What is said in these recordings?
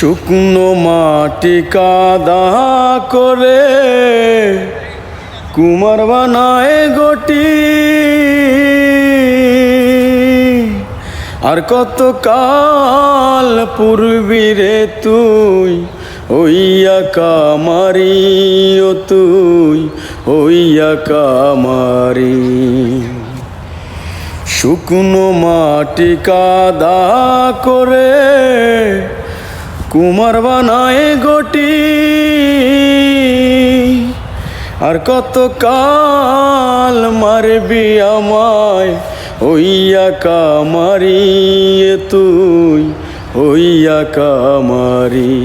শুকনো মাটি কাদা করে কুমার বানায় গটি। আর কত কাল পূর্বী রে তুই হইয়া কামারি ও তুই হইয়া কামারি শুকনো মাটি কাদা করে কুমার বানায় গটি আর কত কাল মারবি আমায়, হইয়া কামারি তুই, হইয়া কামারি।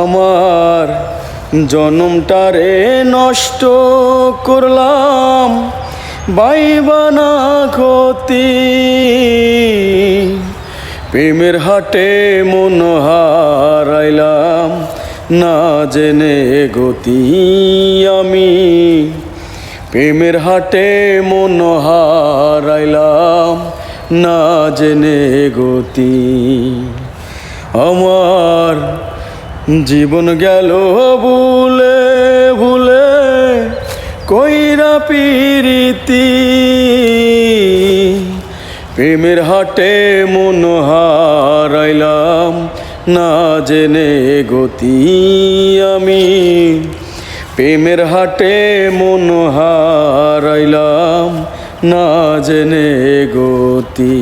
আমার জনমটারে নষ্ট করলাম বাইবানা ক্ষতি। প্রেমের হাটে মন হারাইলাম, না জেনে গতি আমি। প্রেমের হাটে মন হারাইলাম, না জেনে গতি আমার। জীবন গেল ভুলে ভুলে, কইরা পিরিতি। প্রেমের হাটে মন হারাইলাম, না জেনে গতি আমি। প্রেমের হাটে মন হারাইলাম, না জেনে গতি